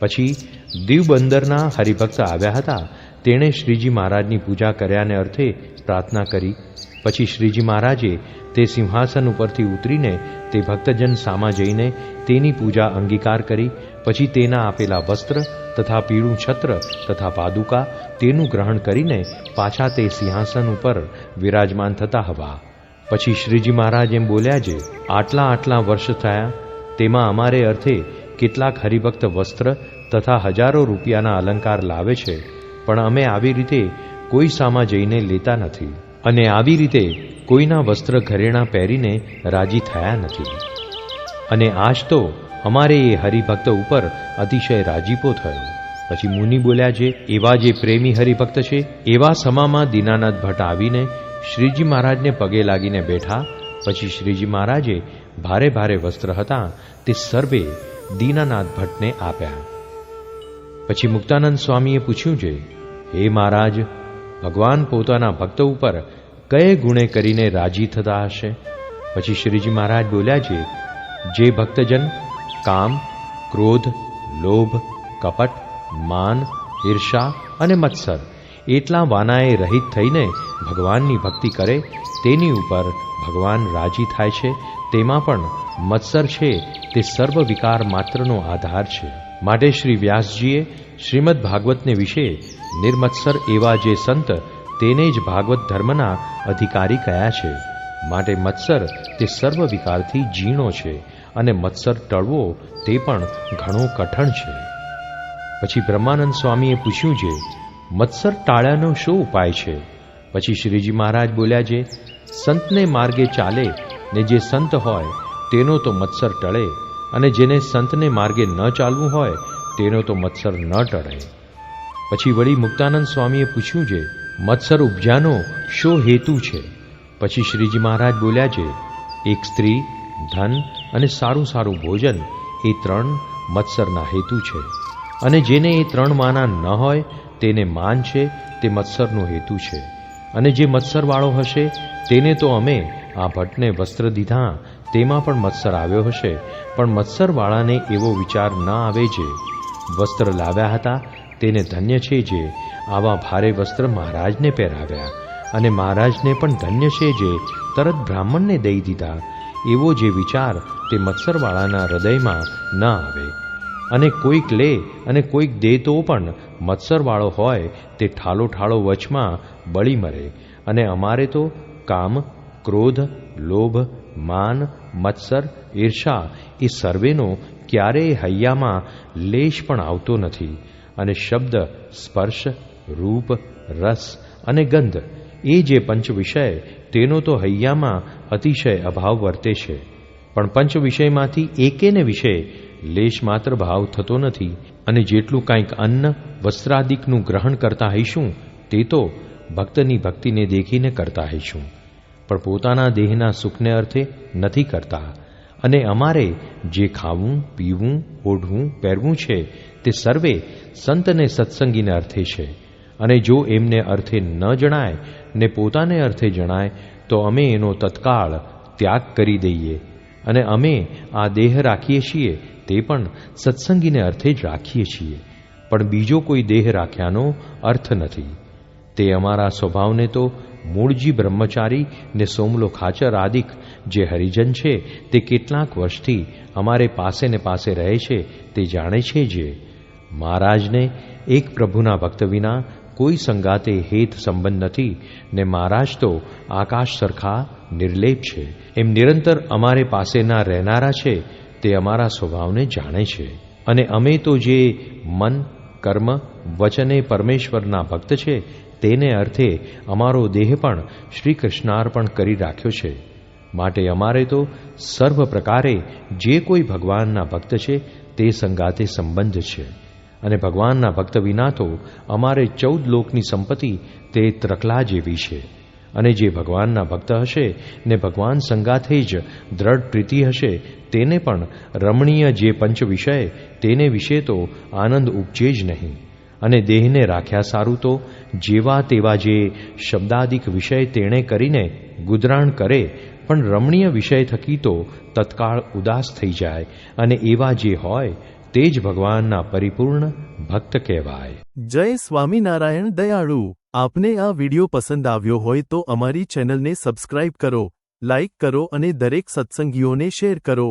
પછી દીવબંદરના હરિભક્ત આવ્યા હતા. તેણે શ્રીજી મહારાજની પૂજા કર્યાને અર્થે પ્રાર્થના કરી. પછી શ્રીજી મહારાજે તે સિંહાસન ઉપરથી ઉતરીને તે ભક્તજન સામા જઈને તેની પૂજા અંગીકાર કરી. પછી તેના આપેલા વસ્ત્ર તથા પીળું છત્ર તથા પાદુકા તેનું ગ્રહણ કરીને પાછા તે સિંહાસન ઉપર વિરાજમાન થતા હવા. પછી શ્રીજી મહારાજ એમ બોલ્યા જે આટલા આટલા વર્ષ થયા, તેમાં અમારે અર્થે કેટલાક હરિભક્ત વસ્ત્ર તથા હજારો રૂપિયાના અલંકાર લાવે છે, પણ અમે આવી રીતે કોઈ સામા જઈને લેતા નથી અને આવી રીતે કોઈના વસ્ત્ર ઘરેણા પહેરીને રાજી થયા નથી. અને આજ તો અમારે એ હરિભક્ત ઉપર અતિશય રાજીપો થયો. પછી મુનિ બોલ્યા છે એવા જે પ્રેમી હરિભક્ત છે, એવા સમામાં દીનાનાથ ભટ્ટ આવીને શ્રીજી મહારાજને પગે લાગીને બેઠા. પછી શ્રીજી મહારાજે ભારે ભારે વસ્ત્ર હતા. તે સર્વે દીનાનાથ ભટ્ટને આપ્યા. પછી મુક્તાનંદ સ્વામીએ પૂછ્યું છે હે મહારાજ, ભગવાન પોતાના ભક્ત ઉપર કયે ગુણે કરીને રાજી થતા હશે? પછી શ્રીજી મહારાજ બોલ્યા છે જે ભક્તજન કામ, ક્રોધ, લોભ, કપટ, માન, ઈર્ષા અને મત્સર એટલા વાનાએ રહિત થઈને ભગવાનની ભક્તિ કરે, તેની ઉપર ભગવાન રાજી થાય છે તેમાં પણ મત્સર છે તે સર્વ વિકાર માત્રનો આધાર છે. માટે શ્રી વ્યાસજીએ શ્રીમદ ભાગવતને વિશે નિર્મત્સર એવા જે સંત તેને જ ભાગવત ધર્મના અધિકારી કયા છે. માટે મત્સર તે સર્વ વિકારથી ઝીણો છે અને મત્સર ટળવો તે પણ ઘણો કઠણ છે. પછી બ્રહ્માનંદ સ્વામીએ પૂછ્યું છે મત્સર ટાળ્યાનો શું ઉપાય છે? પછી શ્રીજી મહારાજ બોલ્યા છે સંતને માર્ગે ચાલે ને જે સંત હોય, તેનો તો મત્સર ટળે, અને જેને સંતને માર્ગે ન ચાલવું હોય, તેનો તો મત્સર ન ટળે. પછી વળી મુક્તાનંદ સ્વામીએ પૂછ્યું છે મત્સર ઉપજાનો શો હેતુ છે? પછી શ્રીજી મહારાજ બોલ્યા છે એક સ્ત્રી, ધન અને સારું સારું ભોજન એ ત્રણ મત્સરના હેતુ છે. અને જેને એ ત્રણ માના ન હોય, તેને માન છે, તે મત્સરનો હેતુ છે. અને જે મત્સરવાળો હશે, તેને તો અમે આ ભટ્ટને વસ્ત્ર દીધા, તેમાં પણ મત્સર આવ્યો હશે, પણ મત્સરવાળાને એવો વિચાર ન આવે જે. વસ્ત્ર લાવ્યા હતા, તેને ધન્ય છે જે. આવા ભારે વસ્ત્ર મહારાજને પહેરાવ્યા, અને મહારાજને પણ ધન્ય છે જે તરત બ્રાહ્મણને દઈ દીધા. એવો જે વિચાર તે મત્સરવાળાના હૃદયમાં ન આવે. અને કોઈક લે અને કોઈક દે તો પણ મત્સરવાળો હોય તે ઠાલો ઠાળો વચમાં બળી મરે. અને અમારે તો કામ ક્રોધ લોભ માન મત્સર ઈર્ષા એ સર્વેનો ક્યારેય હૈયામાં લેશ પણ આવતો નથી અને શબ્દ, સ્પર્શ, રૂપ, રસ અને ગંધ એ જે પંચ વિષય તેનો તો હૈયામાં અતિશય અભાવ વર્તે છે. પણ પંચ વિષયમાંથી એકેને વિશે લેશ માત્ર ભાવ થતો નથી અને જેટલું કાંઈક અન્ન, વસ્ત્રાદિકનું ગ્રહણ કરતા હઈશું, તે તો ભક્તની ભક્તિને દેખીને કરતા હઈશું. પણ પોતાના દેહના સુખને અર્થે નથી કરતા. અને અમારે જે ખાવું, પીવું, ઓઢવું, પહેરવું છે, તે સર્વે સંતને સત્સંગીને અર્થે છે. અને જો એમને અર્થે ન જણાય, ને પોતાને અર્થે જણાય, તો અમે એનો તત્કાળ ત્યાગ કરી દઈએ. અને અમે આ દેહ રાખીએ છીએ, તે પણ સત્સંગીને અર્થે જ રાખીએ છીએ. પણ બીજો કોઈ દેહ રાખ્યાનો અર્થ નથી. તે અમારા સ્વભાવને તો મૂળજી બ્રહ્મચારી ને સોમલો ખાચર આદિક જે હરિજન છે, તે કેટલાક વર્ષથી અમારે પાસે ને પાસે રહે છે, તે જાણે છે જે. મહારાજને એક પ્રભુના ભક્ત વિના કોઈ સંગાતે હેત સંબંધ નથી ને મહારાજ તો આકાશ સરખા નિર્લેપ છે. એમ નિરંતર અમારે પાસેના રહેનારા છે, તે અમારા સ્વભાવને જાણે છે. અને અમે તો જે મન, કર્મ વચને પરમેશ્વરના ભક્ત છે, તેને અર્થે અમારો દેહ પણ શ્રી કૃષ્ણાર્પણ કરી રાખ્યો છે. માટે અમારે તો સર્વ પ્રકારે જે કોઈ ભગવાનના ભક્ત છે, તે સંગાતે સંબંધ છે. અને ભગવાનના ભક્ત વિના તો અમારે ચૌદ લોકની સંપત્તિ તે ત્રકલા જેવી છે. અને જે ભગવાનના ભક્ત હશે ને ભગવાન સંગાથે જ દ્રઢ પ્રીતિ હશે, તેને પણ રમણીય જે પંચ વિષય, તેને વિશે તો આનંદ ઉપજે જ નહીં. અને દેહને રાખ્યા સારું તો જેવા તેવા જે શબ્દાદિક વિષય તેણે કરીને ગુદરાણ કરે, પણ રમણીય વિષય થકી તો તત્કાળ ઉદાસ થઈ જાય અને એવા જે હોય તે જ ભગવાનના પરિપૂર્ણ ભક્ત કહેવાય. જય સ્વામિનારાયણ દયાળુ. આપને આ વિડિયો પસંદ આવ્યો હોય તો અમારી ચેનલને સબસ્ક્રાઇબ કરો, લાઇક કરો અને દરેક સત્સંગીઓને શેર કરો.